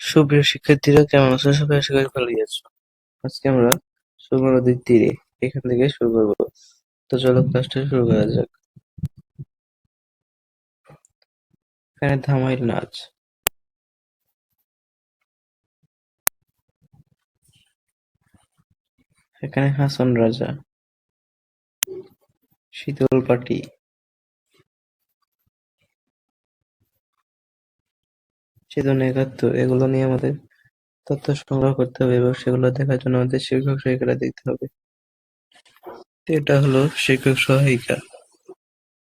সুপ্রিয় শিক্ষার্থীরা, কেমন আছো? সবাই আশা করি ভালোই আছো। আজকে আমরা সুরমা নদীর তীরে এখান থেকে শুরু করব। তো চলো ক্লাসটা শুরু করা যাক। এখানে ধামাইল নাচ। এখানে হাসন রাজা। শীতল পাটি। চেতন একাত্তর, এগুলো নিয়ে আমাদের তথ্য সংগ্রহ করতে হবে এবং সেগুলো দেখার জন্য আমাদের শিক্ষক সহায়িকাটা দেখতে হবে। এটা হলো শিক্ষক সহায়িকা।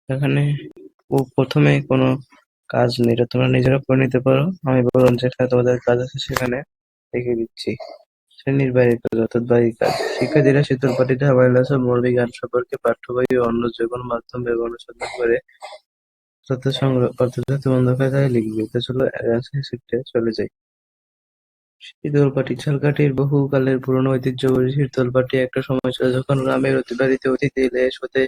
এখানে ও প্রথমে কোনো কাজ নেই, এটা তোমরা নিজেরা করে নিতে পারো। আমি বললাম যেখানে তোমাদের কাজ আছে সেখানে লিখে দিচ্ছি। শ্রেণির বাইরের কাজ অর্থাৎ কাজ। শিক্ষার্থীরা শীতল পাটিতে হাওয়াই লাসা মৌলিক গান সম্পর্কে পাঠ্য বই ও অন্য যে কোনো মাধ্যম অনুসন্ধান করে তথ্য সংগ্রহ করতে অর্থতথ্য বন্ধ খাতায় লিখবে, তো চলো অ্যান্সার শিটে চলে যাই। শীতল পাটি, ঝালকাঠির বহুকালের পুরনো ঐতিহ্যবাহী শীতলপাটি একটা সময় ছিল যখন গ্রামের অতি- বাড়িতে অতিথি এলে হতে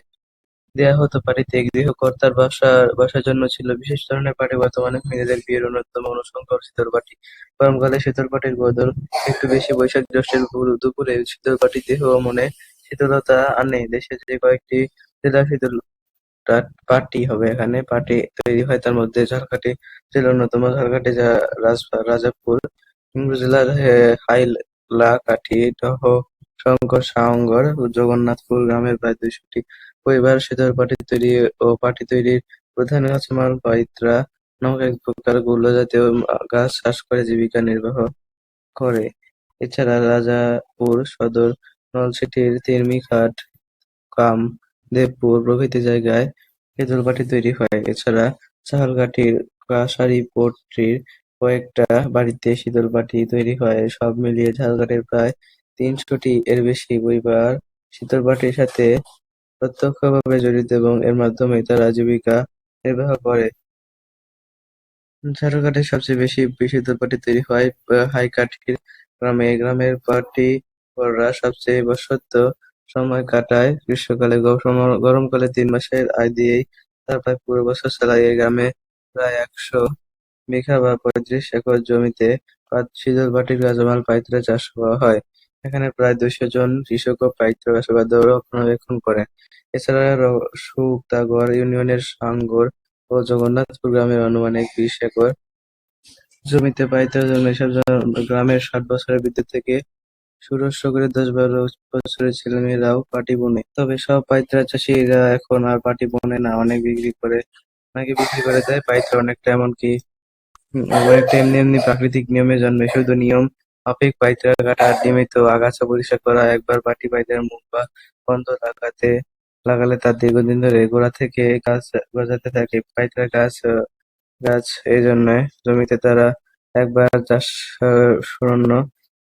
দেয়া হতো পাটিতে। গৃহকর্তার বাসার বাসার জন্য ছিল বিশেষ ধরনের পাটি, বর্তমানে মেয়েদের বিয়ের অন্যতম অনুষঙ্গ শীতল পাটি। গরমকালে শীতল পাটির বদল একটু বেশি বৈশাখ জ্যৈষ্ঠের দুপুর- দুপুরে শীতল পাটি দেহ মনে শীতলতা আনে। দেশের যে কয়েকটি জেলা শীতল টা- পাটি হবে এখানে। পাটি তৈরি হয় তার মধ্যে ঝালকাঠি জেলার অন্যতম ঝালকাঠি রাজাপুর। জেলার হে- হাইলাকাঠি দহ শঙ্কর সাহঙ্গর ও জগন্নাথপুর গ্রামের প্রায় দুইশটি পরিবার শীতল পাটি তৈরি ও পাটি তৈরির প্রধান কাঁচামাল পাইত্রা নামক এক প্রকার গুল্ম জাতীয় গাছ চাষ করে, জীবিকা নির্বাহ করে। এছাড়া রাজাপুর সদর নলছিটির তিরমিঘাট কাম দেবপুর প্রভৃতি জায়গায় শীতল পাটি তৈরি হয়। এছাড়া চাহালকাঠির কাছারিপট্টির কয়েকটা বাড়িতে শীতল পাটি তৈরি হয়। সব মিলিয়ে ঝালকাঠির প্রায় তিনশোটি এর বেশি পরিবার শীতল পাটির সাথে প্রত্যক্ষভাবে জড়িত এবং এর মাধ্যমে তারা জীবিকা নির্বাহ করে। ঝাড়খণ্ডে সবচেয়ে বেশি শীতল পাটি তৈরি হয় হাইকাঠির গ্রামে। গ্রামের পাটিপররা সবচেয়ে বসন্ত সময় কাটায়। গ্রীষ্মকালে গরমকালে তিন মাসের আয় দিয়েই তারা প্রায় পুরো বছর চালায় এই গ্রামে প্রায় একশো বিঘা বা পঁয়ত্রিশ একর জমিতে শীতল পাটির কাঁচামাল পাইত্রা চাষ করা হয়। এখানে প্রায় দুইশো জন কৃষক ও পাইত্র চাষাবাদ রক্ষণাবেক্ষণ করেন। এছাড়া শুক্তাগড় ইউনিয়নের সাঙ্গর ও জগন্নাথপুর গ্রামের আনুমানিক বিশ একর জমিতে পাইত্রা জন্মে এসব গ্রামের ষাট বছরের বৃদ্ধ থেকে ষোড়শ করে দশ বারো বছরের ছেলেমেয়েরাও পাটি বোনে। তবে সব পাইত্রা চাষিরা এখন আর পাটি বোনে না, অনেক বিক্রি করে, অনেকে বিক্রি করে দেয় পাইত্রা অনেকটা এমনকি এমনি এমনি প্রাকৃতিক নিয়মে জন্মে। শুধু নিয়ম মাফিক পাইত্রা কাটা নিয়মিত আগাছা পরিষ্কার করা, একবার পাটি পাইত্রার মুখ বা বন্ধ লাগাতে, লাগালে তার দীর্ঘদিন ধরে গোড়া থেকে গাছ গজাতে থাকে। পাইত্রা গাছ গাছ এই জন্য জমিতে তারা একবার চাষ শূন্য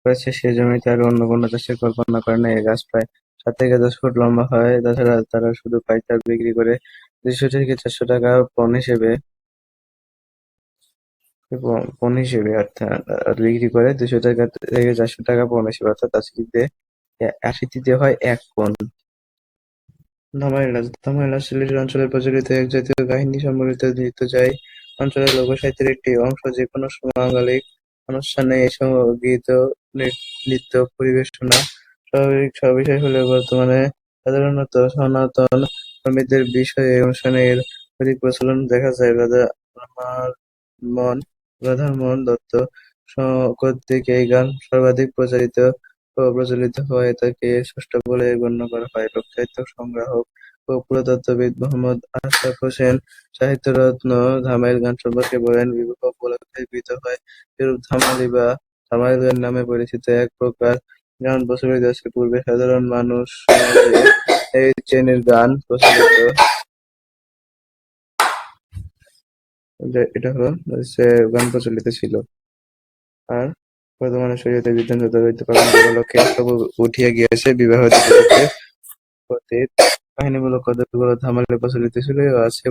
করেছে সে জমিতে আর অন্য কোনো চাষের কল্পনা করে না। এই গাছ প্রায় সাত থেকে দশ ফুট লম্বা হয়। তাছাড়া তারা শুধু পাইকার বিক্রি করে দুইশো থেকে চারশো টাকা পণ হিসেবে পণ হিসেবে অর্থাৎ বিক্রি করে। দুশো টাকা থেকে চারশো টাকা পণ হিসেবে, অর্থাৎ আশিটিতে আশিটিতে হয় এক পণ। ধামাইল রাজ ধামাইল সিলেট অঞ্চলের প্রচলিত এক জাতীয় কাহিনী সম্বলিত নৃত্য যাই অঞ্চলের লোকসাহিত্যের একটি অংশ যে কোনো মাঙ্গলিক অনুষ্ঠানে এই গীত নৃত্য পরিবেশনা। স্বাভাবিক বিষয় হলেও বর্তমানে সাধারণত সনাতন ধর্মীদের বিষয়ে অনুষ্ঠানের অধিক প্রচলন দেখা যায়। রাধা রাধারমণ দত্ত কর্তৃক এই গান সর্বাধিক প্রচারিত ও প্রচলিত হওয়ায় তাকে স্রষ্টা বলে গণ্য করা হয়। লোকসাহিত্য সংগ্রাহক ও পুরাতত্ত্ববিদ মোহাম্মদ আশরাফ হোসেন সাহিত্যরত্ন ধামাইল গান সম্পর্কে বলেন বিবাহ উপলক্ষে গৃহীত হয়। এরূপ ধামালি বা গান নামে পরিচিত এক প্রকার গান প্রচলিত আছে। পূর্বে সাধারণ মানুষ এই শ্রেণির গান প্রচলিত। এটা হলো গান প্রচলিত ছিল। আর বর্তমানে শরীয়তে বিধান যথাযথ পালন সব উঠিয়া গিয়াছে বিবাহ দিবসের অতীত কাহিনীমূলক কতকগুলো ধামালে প্রচলিত ছিল আছে।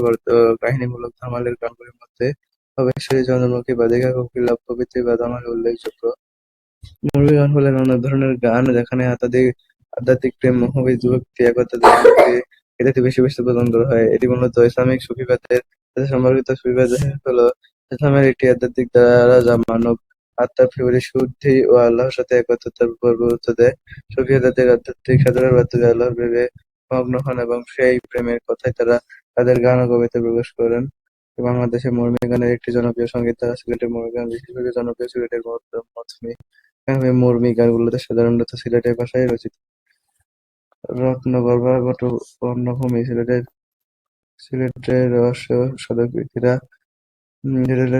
কাহিনীমূলক ধামালের গানগুলির মধ্যে ভবেশ্বরী চন্দ্রমুখী বা দীঘা কোকিলা প্রভৃতি বা ধামাল উল্লেখযোগ্য মৌলবী গান হলেন অন্য ধরনের গান, যেখানে আধ্যাত্মিক প্রেম মোহবিদ ভক্তি একতা বেশি বেশি প্রদান করা হয় এটি মূলত ইসলামিক সুফিবাদের সাথে সম্পর্কিত সুফিবাদ হলো ইসলামের একটি আধ্যাত্মিক ধারা যা মানব আত্মার পরিশুদ্ধি ও আল্লাহর সাথে একত্রতার উপর গুরুত্ব দেয়। সুফিরা তাদের আধ্যাত্মিক সাধনার মাধ্যমে আল্লাহর প্রেমে মগ্ন হন এবং সেই প্রেমের কথাই তারা তাদের গান ও কবিতায় প্রকাশ করেন। বাংলাদেশে মরমী গানের একটি জনপ্রিয় সংগীত ধারা সিলেটের মরমী গান, বিশেষভাবে জনপ্রিয় সিলেটের মরমী গানগুলোতে সাধারণত সিলেটের ভাষায় রচিত। রত্নগর্ভা বনভূমি সিলেটের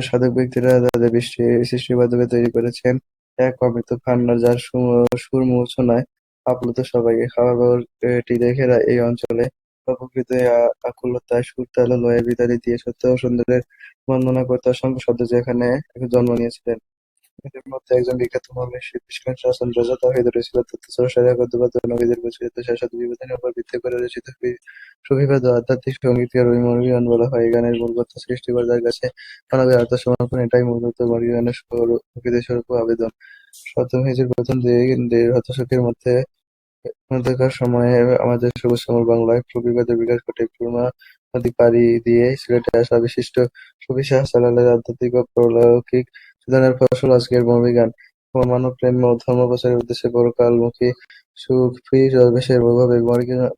সাধক ব্যক্তিরা তাদের সৃষ্টির মাধ্যমে তৈরি করেছেন এক অমৃত ভান্ডার যার সুর মূর্ছনায় আপ্লুত সবাইকে খাবার এটি দেখে এই অঞ্চলে প্রকৃত আকুলতায় সুর তাল ও লয়ের বিতাড়ি দিয়ে সত্য ও সুন্দরের বন্দনা করতে অসংখ্য শব্দ যেখানে জন্ম নিয়েছিলেন। এদের মধ্যে একজন বিখ্যাত মৌলবী শিল্পী ছিলেন রাজা নবীদের প্রচলিত উপর ভিত্তি করে রচিত আধ্যাত্মিক সঙ্গীতকে রবি মরমী বলা হয়। গানের মূল কথা সৃষ্টিকর্তার কাছে মানবের আত্মসমর্পণ, এটাই মূলত মরমী গানের স্বরূপ, প্রকৃতির স্বরূপ আবেদন। সপ্তম হিজরির প্রথম দিন হতশকের মধ্যে মধ্যকার সময়ে আমাদের সবুজ শ্যামল বাংলায় প্রকৃতির বিকাশ ঘটে সুরমা নদী পাড়ি দিয়ে সিলেটে আসা বিশিষ্ট সুফি শাহ জালালের আধ্যাত্মিক ও পারলৌকিক সাধনার ফসল আজকের মরমী গান। মানব প্রেম ও ধর্ম প্রচারের উদ্দেশ্যে পরকালমুখী সুফি দরবেশের প্রভাবে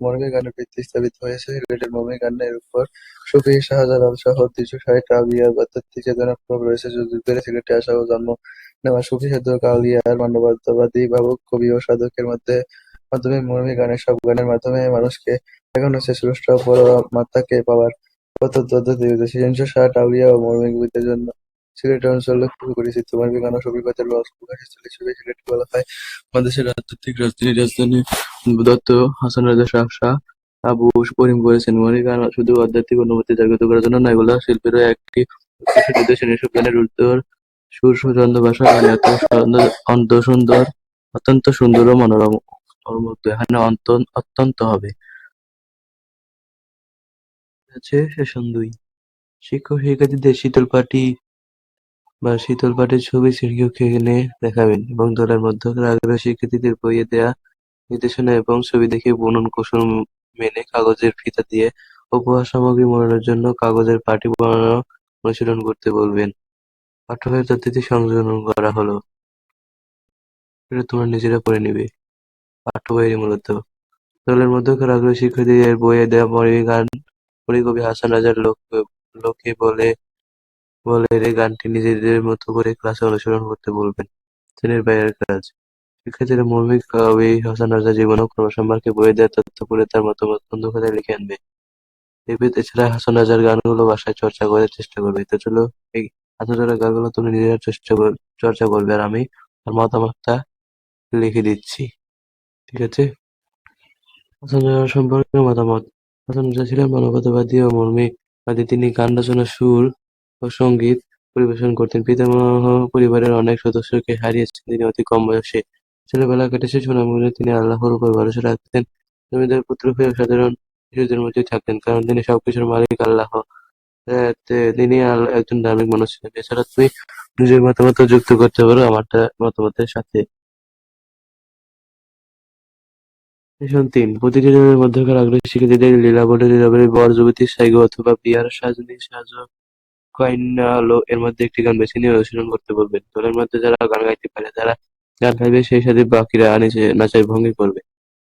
মরমী গানের ভিত্তি স্থাপিত হয়েছে সিলেটের মরমী গানের উপর। সুফি শাহজালাল সহ তিনশো ষাট আউলিয়ার আধ্যাত্মিক চেতনার প্রভাব রয়েছে যুগে সিলেটে আসা ও জন্ম নেওয়া সুফি সাধক আউলিয়ার মানবতাবাদী ভাবুক, কবি ও সাধকের মধ্যে মাধ্যমে মরমী গানের সব গানের মাধ্যমে মানুষকে দেখানো হচ্ছে। স্রষ্টা পরমাত্মাকে পাওয়ার জন্য সিলেট সিলেটকে বলা হয়, বাংলাদেশের দত্ত হাসান আবু মরমী গান শুধু আধ্যাত্মিক অনুভূতি জাগ্রত করার জন্য নয়, এগুলো একটি গানের সুর সুচন্দ ভাষা, গানে সুন্দর, অত্যন্ত সুন্দর ও মনোরম। মর্মুগ্ধ এখানে অত্যন্ত হবে। আছে সেশন দুই। শিক্ষক শিক্ষার্থীদের শীতল পাটি বা শীতল পাটির ছবি শিক্ষক এখানে দেখাবেন এবং দলের মধ্যকার আগ্রহী শিক্ষার্থীদের বইয়ে দেয়া নির্দেশনা এবং ছবি দেখে বুনন কৌশল মেনে কাগজের ফিতা দিয়ে উপহার সামগ্রী মোড়ানোর জন্য কাগজের পাটি বানানো অনুশীলন করতে বলবেন। পাঠ্যবইয়ের তথ্যটি সংযোজন করা হলো। এটা তোমরা নিজেরা করে নিবে। পাঠ্য বইয়েরই মূলত। দলের মধ্যকার আগ্রহী শিক্ষার্থীদের বইয়ে দেওয়া মরমী গান কবি হাসান রাজার লোকে বলে বলে রে গানটি নিজেদের মতো করে ক্লাসে অনুশীলন করতে বলবেন। শ্রেণির বাইরের কাজ শিক্ষার্থীরা মৌলিক কবি হাসান রাজার জীবন ও কর্ম সম্পর্কে বইয়ে দেওয়া তথ্য পড়ে তার মতামত বন্ধু খাতায় লিখে আনবে। এছাড়া হাসান রাজার গানগুলো বাসায় চর্চা করার চেষ্টা করবে। তো চলো, এই হাসান রাজার গানগুলো তুমি নিজেরা চেষ্টা চর্চা করবে আর আমি তার মতামতটা লিখে দিচ্ছি। ঠিক আছে? হাসান রাজার সম্পর্কে মতামত। হাসান রাজা ছিলেন মানবতাবাদী ও মর্মীবাদী তিনি গান, রচনা, সুর ও সংগীত পরিবেশন করতেন। পিতামহ পরিবারের অনেক সদস্যকে হারিয়েছেন। তিনি অতি কম বয়সে ছেলেবেলা কেটেছে। সুনামগঞ্জে তিনি আল্লাহর উপর ভরসা রাখতেন। জমিদার পুত্র হয়ে সাধারণ শিশুদের মধ্যেই থাকতেন, কারণ তিনি সবকিছুর মালিক আল্লাহ। তিনি একজন ধার্মিক মানুষ ছিলেন। এছাড়া তুমি নিজের মতামত যুক্ত করতে পারো। আমার মতামতের সাথে সেশন তিন প্রতিটি দলের মধ্যকার আগ্রহী শিক্ষার্থীদের লীলাবলী লীলাবলী বর যুবতীর সাইগো অথবা বিয়ার সাজনি, সাজ কন্যালো এর মধ্যে একটি গান বেছে নিয়ে অনুশীলন করতে বলবেন। দলের মধ্যে যারা গান গাইতে পারে, তারা গান গাইবে, সেই সাথে বাকিরা নাচের ভঙ্গি করবে।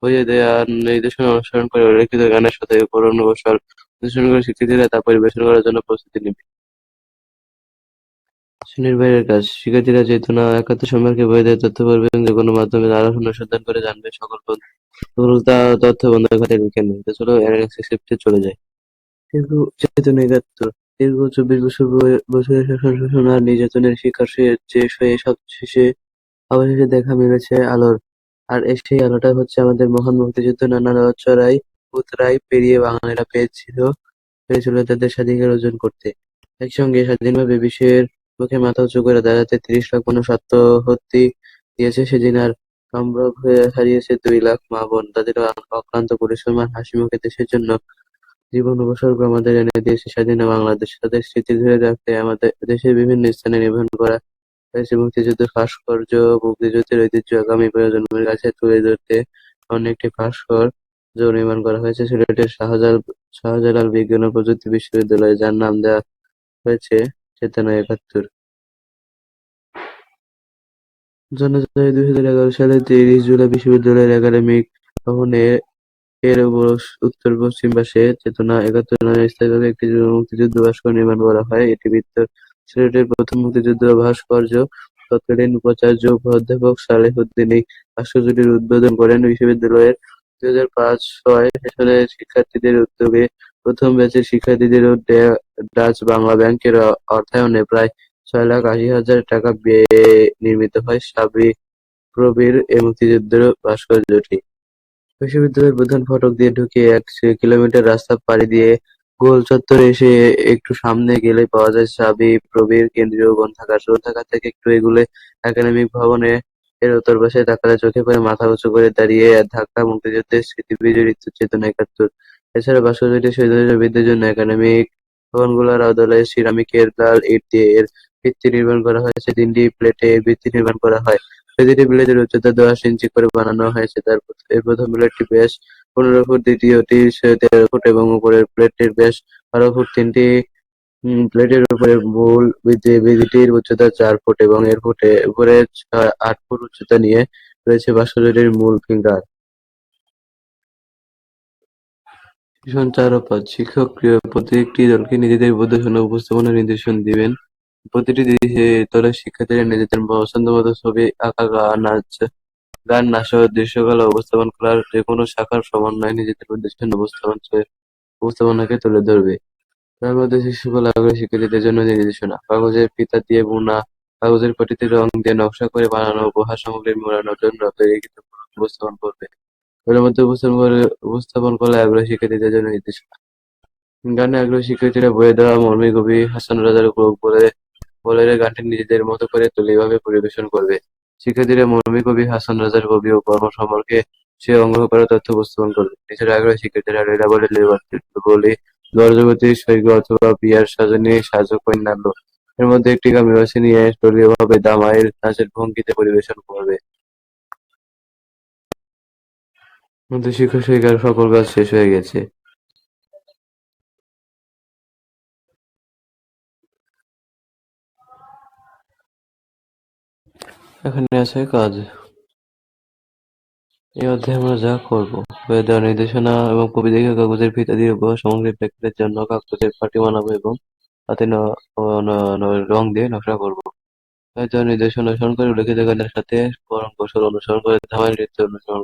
বইয়ে দেয়া নির্দেশনা অনুসরণ করে উল্লেখিত গানের সাথে পুনর্বসল অনুসরণ করে শিক্ষার্থীরা তা পরিবেশন করার জন্য প্রস্তুতি নেবে। শ্রেণির বাইরের কাজ। শিক্ষার্থীরা চেতনা একাত্ম সম্পর্কে বইদের তথ্য পড়বে এবং যেকোনো মাধ্যমে আরও অনুসন্ধান করে জানবে সকল তথ্য। বন্ধ খাতায় লিখে নেবে চলো স্ক্রিপ্টে চলে যায় দীর্ঘ চেতনা একাত্তর। দীর্ঘ চব্বিশ বছর বছরের শাসন শোষণ আর নির্যাতনের শিকার হয়ে সবশেষে অবশেষে দেখা মিলেছে আলোর। আর সেই আলোটা হচ্ছে আমাদের মহান মুক্তিযুদ্ধ নানা চড়াই উতরাই পেরিয়ে বাঙালিরা পেয়েছিল পেরেছিল তাদের স্বাধিকার অর্জন করতে। একসঙ্গে স্বাধীনভাবে বিশ্বের মুখে মাথা উঁচু করে দাঁড়াতে তিরিশ লাখ মানুষ আত্মহত্যি দিয়েছে, সেদিন আর সম্ভ্রম হয়ে হারিয়েছে দুই লাখ মা বোন। তাদের অক্লান্ত পরিশ্রম আর হাসি মুখে দেশের জন্য জীবন উপসর্গ আমাদের এনে দিয়েছে স্বাধীন বাংলাদেশ। তাদের স্মৃতি ধরে রাখতে আমাদের দেশের বিভিন্ন স্থানে নির্মাণ করা হয়েছে মুক্তিযুদ্ধের ভাস্কর্য মুক্তিযুদ্ধের ঐতিহ্য আগামী প্রজন্মের কাছে তুলে ধরতে অনেকটি ভাস্কর্য নির্মাণ করা হয়েছে। সিলেটের শাহজালাল বিজ্ঞান ও প্রযুক্তি বিশ্ববিদ্যালয়ে যার নাম দেওয়া হয়েছে। চেতনা একাত্তর জানা যায় দুই হাজার এগারো তিরিশ জুলাই বিশ্ববিদ্যালয়ের একাডেমিক উত্তর-পশ্চিম পাশে চেতনা একাত্তর নামে স্থায়ীভাবে একটি মুক্তিযুদ্ধ ভাস্কর্য নির্মাণ করা হয়। এটি ভিক্টর সিলেটের প্রথম মুক্তিযুদ্ধ ভাস্কর্য। তৎকালীন উপাচার্য অধ্যাপক সালেহ উদ্দিন এই ভাস্কর্যটির উদ্বোধন করেন। বিশ্ববিদ্যালয়ের দুই হাজার পাঁচ-ছয় সেশনের শিক্ষার্থীদের উদ্যোগে প্রথম ব্যাচের শিক্ষার্থীদের ডাচ বাংলা ব্যাংকের অর্থায়নে প্রায় ছয় লাখ আশি হাজার টাকা ব্যয়ে নির্মিত হয় সাবিপ্রবির এই মুক্তিযুদ্ধ ভাস্কর্যটি। বিশ্ববিদ্যালয়ের প্রধান ফটক দিয়ে ঢুকে এক কিলোমিটার রাস্তা পাড়ি দিয়ে গোল চত্বরে এসে একটু সামনে গেলেই পাওয়া যায় সাবিপ্রবির কেন্দ্রীয় গ্রন্থাগার। গ্রন্থাগার থেকে একটু এগুলে একাডেমিক ভবনে এর উত্তর পাশে তাকালে চোখে পড়ে মাথা উঁচু করে দাঁড়িয়ে ঢাকা মুক্তিযুদ্ধের স্মৃতিবিজড়িত চেতনা একাত্তর। এছাড়া ভাস্কর্যটি বৃদ্ধির জন্য একাডেমিক ভবনগুলোর আদলে সিরামিকের লাল ইট দিয়ে এর ভিত্তি নির্মাণ করা হয়েছে। তিনটি প্লেটে এর ভিত্তি নির্মাণ করা হয়। প্রতিটি প্লেটের উচ্চতা দশ ইঞ্চি করে বানানো হয়েছে। তার এর প্রথম প্লেটটি ব্যাস পনেরো ফুট, দ্বিতীয়টি তেরো ফুট এবং উপরের প্লেটটির ব্যাস বারো ফুট। তিনটি প্লেটের উপরে মূল বেদিটির উচ্চতা চার ফুট এবং এর ফুটে উপরে আট ফুট উচ্চতা নিয়ে রয়েছে ভাস্কর্যটির মূল ফিগার। চার শিক্ষক প্রত্যেকটি দলকে নিজেদের প্রদর্শন ও উপস্থাপনার নির্দেশন দিবেন। প্রতিটি দলের শিক্ষার্থীরা নিজেদের পছন্দমতো ছবি আঁকা, নাচ, গান, নাচসহ দৃশ্যকলা উপস্থাপন করার যেকোনো শাখার সমন্বয়ে নিজেদের প্রদর্শন উপস্থাপনাকে তুলে ধরবে। তার মধ্যে শিশুকলা আগ্রহী শিক্ষার্থীদের জন্য নির্দেশনা, কাগজের ফিতা দিয়ে বোনা, কাগজের পাটিতে রং দিয়ে নকশা করে বানানো উপহার সামগ্রী মোড়ানোর জন্য তৈরিকৃত উপস্থাপন করবে। এগুলোর মধ্যে উপস্থাপন কলায় আগ্রহী শিক্ষার্থীদের জন্য নির্দেশনা। গানে আগ্রহী শিক্ষার্থীরা বইয়ে দেওয়া মরমী কবি হাসান রাজার বলে বলের গানটি নিজেদের মতো করে তুলে এভাবে পরিবেশন করবে। শিক্ষার্থীরা মরমী কবি হাসান রাজার কবি ও কর্ম সম্পর্কে সে সংগ্রহ করা তথ্য উপস্থাপন করবে। এছাড়া আগ্রহী শিক্ষার্থীরা লীলা বলে বলি, দর্জগতি সৈক্য অথবা বিয়ার সাজনী সাজকন্যা লো এর মধ্যে একটি গান নিয়ে দলীয়ভাবে দামাইয়ের নাচের ভঙ্গিতে পরিবেশন করবে। মধ্যে শিক্ষক শিক্ষিকার সকল কাজ শেষ হয়ে গেছে। এখানে আছে কাজ। এই অধ্যায়ে আমরা যা করব, বইয়ে নির্দেশনা এবং কবি কাগজের ফিতা দিয়ে উপহার সামগ্রী প্যাকেটের জন্য কাগজের পাটি বানাবো এবং হাতে রং দিয়ে নকশা করব। বইয়ে নির্দেশনা অনুসরণ করে উল্লেখিত গানের সাথে পরম কৌশল অনুসরণ করে ধামাই নৃত্য অনুসরণ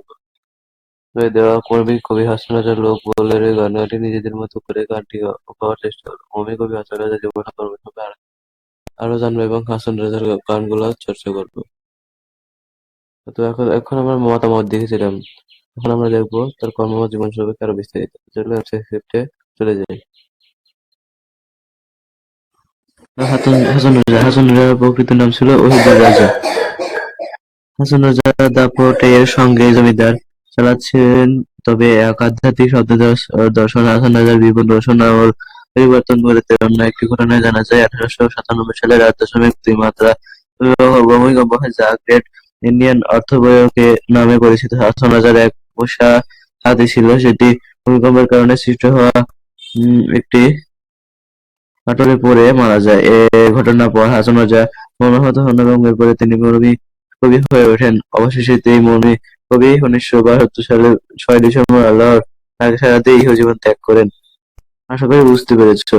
দেওয়া কবি কবি হাসান রাজার লোক বলের গানটি নিজেদের মতো করে গানটি গাওয়ার চেষ্টা করব। কবি কবি হাসান রাজার জীবন কর্মসূচি আরও জানব এবং হাসান রাজার গানগুলো চর্চা করব। তো এখন এখন আমার মতামত দেখেছিলাম। এখন আমরা দেখব তার কর্মমত জীবন সম্পর্কে আরও বিস্তারিত। চলে স্ক্রিপ্টে চলে যাই। হাসান রাজা হাসান রাজার প্রকৃত নাম ছিল ওহিদুর রাজা। হাসান রাজা দাপটের সঙ্গে জমিদার। চালাচ্ছিলেন তবে এক আধ্যাত্মিক শব্দ দর্শন রাজার বিপুল রচনা পরিবর্তন করে অন্য একটি ঘটনায় জানা যায়, আঠারোশো সাতানব্বই সালে রাত দশমিক দুই মাত্রা ভূমিকম্প হয় যা গ্রেট ইন্ডিয়ান অর্থবয়কে নামে পরিচিত। হাসান রাজার এক পোষা হাতি ছিল সেটি ভূমিকম্পের কারণে সৃষ্টি হওয়া একটি ফাটলে পড়ে মারা যায়। এ ঘটনার পর হাসান রাজা মর্মাহত হন এবং এরপরে তিনি মরমী কবি হয়ে ওঠেন। অবশেষে তিনি মরমী কবি উনিশশো বাহাত্তর সালে ছয় ডিসেম্বর আল্লাহর সারাতে ইহ জীবন ত্যাগ করেন। আশা করি বুঝতে পেরেছ।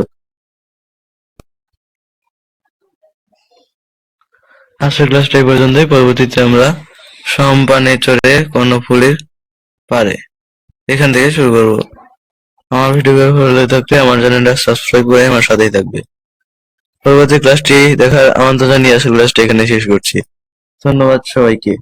আজকের ক্লাসটা এই পর্যন্তই। পরবর্তীতে আমরা সম্পানে চড়ে কর্ণফুলীর পারে এখান থেকে শুরু করব। আমার ভিডিও ভালো থাকলে আমার চ্যানেলটা সাবস্ক্রাইব করে আমার সাথেই থাকবে। পরবর্তী ক্লাসটি দেখার আমন্ত্রণ জানিয়ে আসলে ক্লাসটি এখানে শেষ করছি। ধন্যবাদ সবাইকে।